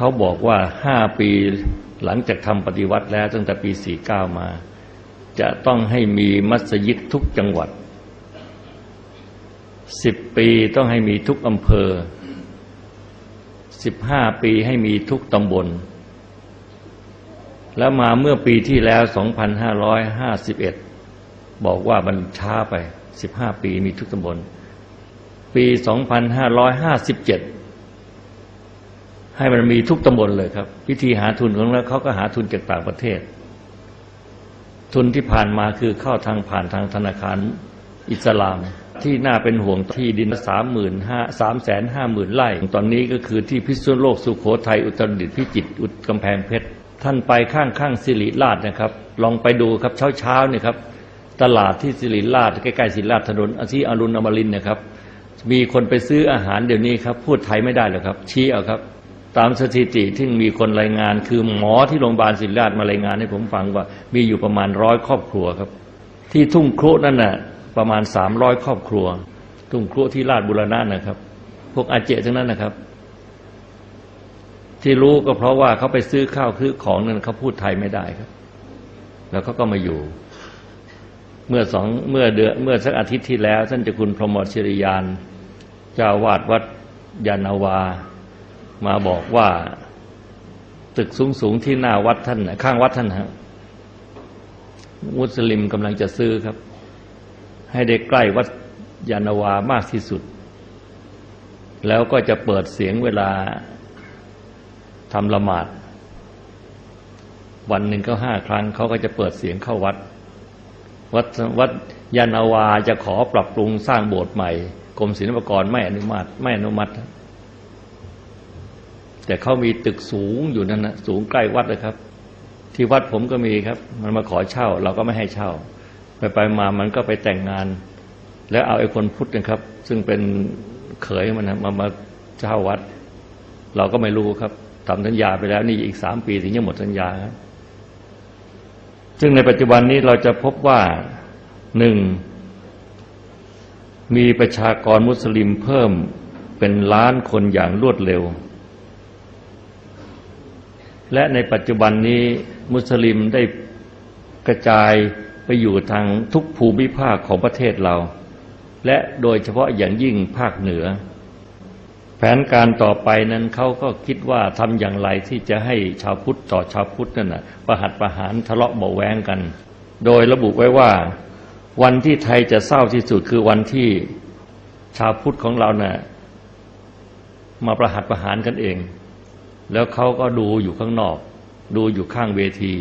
เขาบอกว่าห้าปีหลังจากทำปฏิวัติแล้วตั้งแต่ปี 49 มา จะต้องให้มีมัสยิดทุกจังหวัดสิบปีต้องให้มีทุกอำเภอสิบห้าปีให้มีทุกตำบล แล้วมาเมื่อปีที่แล้ว 2551 บอกว่ามันช้าไป 15 ปีมีทุกตำบล ปี 2557 ให้มันมีทุกตำบลเลยครับ วิธีหาทุนของเราเขาก็หาทุนจากต่างประเทศ ทุนที่ผ่านมาคือเข้าทางผ่านทางธนาคารอิสลาม ที่น่าเป็นห่วงที่ดินสามหมื่นห้าสามแสนห้าหมื่นไร่ ตอนนี้ก็คือที่พิษณุโลกสุขโขทัยอุตรดิตถ์พิจิตรอุดกำแพงเพชรท่านไปข้างข้างสิริราชนะครับ ลองไปดูครับเช้าเช้าเนี่ยครับ ตลาดที่สิริราชใกล้ๆสิริราชถนนที่อรุณอมรินนะครับ มีคนไปซื้ออาหารเดี๋ยวนี้ครับ พูดไทยไม่ได้หรอกครับ ชี้เอาครับ ตามสถิติที่มีคนรายงาน คือหมอที่โรงพยาบาลศิริราชมารายงานให้ผมฟังว่า มีอยู่ประมาณร้อยครอบครัวครับ ที่ทุ่งครุนั่นน่ะประมาณสามร้อยครอบครัว ทุ่งครุที่ราชบุรณะนะครับ พวกอาเจทั้งนั้นนะครับ ที่รู้ก็เพราะว่าเขาไปซื้อข้าวซื้อของนั้นเขาพูดไทยไม่ได้ครับ แล้วเขาก็มาอยู่ เมื่อสองเมื่อเดือนเมื่อสักอาทิตย์ที่แล้วท่านเจ้าคุณพรหมวชริยานเจ้าวาดวัดยานาวา มาบอกว่า ตึกสูงสูงที่หน้าวัดท่าน ข้างวัดท่านฮะมุสลิมกำลังจะซื้อครับ ให้ได้ใกล้วัดยานาวามากที่สุด แล้วก็จะเปิดเสียงเวลาทำละหมาด วันหนึ่งก็ห้าครั้งเขาก็จะเปิดเสียงเข้าวัด วัดวัดยานาวาจะขอปรับปรุงสร้างโบสถ์ใหม่กรมศิลปากรไม่อนุมัติไม่อนุมัติ แต่เขามีตึกสูงอยู่นั่นนะสูงใกล้วัดเลยครับ ที่วัดผมก็มีครับ มันมาขอเช่า เราก็ไม่ให้เช่า ไปไปมามันก็ไปแต่งงาน แล้วเอาไอ้คนพุทธนะครับ ซึ่งเป็นเขยมันนะมามาเช่าวัด เราก็ไม่รู้ครับทำสัญญาไปแล้วนี่อีกสามปีถึงจะหมดสัญญาครับซึ่งในปัจจุบันนี้เราจะพบว่าหนึ่งมีประชากรมุสลิมเพิ่มเป็นล้านคนอย่างรวดเร็ว และในปัจจุบันนี้มุสลิมได้กระจายไปอยู่ทางทุกภูมิภาคของประเทศเรา และโดยเฉพาะอย่างยิ่งภาคเหนือ แผนการต่อไปนั้นเขาก็คิดว่าทำอย่างไรที่จะให้ชาวพุทธต่อชาวพุทธนั่นนะประหัตประหารทะเลาะเบาแวงกัน โดยระบุไว้ว่าวันที่ไทยจะเศร้าที่สุดคือวันที่ชาวพุทธของเรานะ่ะมาประหัตประหารกันเอง แล้วเขาก็ดูอยู่ข้างนอก ดูอยู่ข้างเวที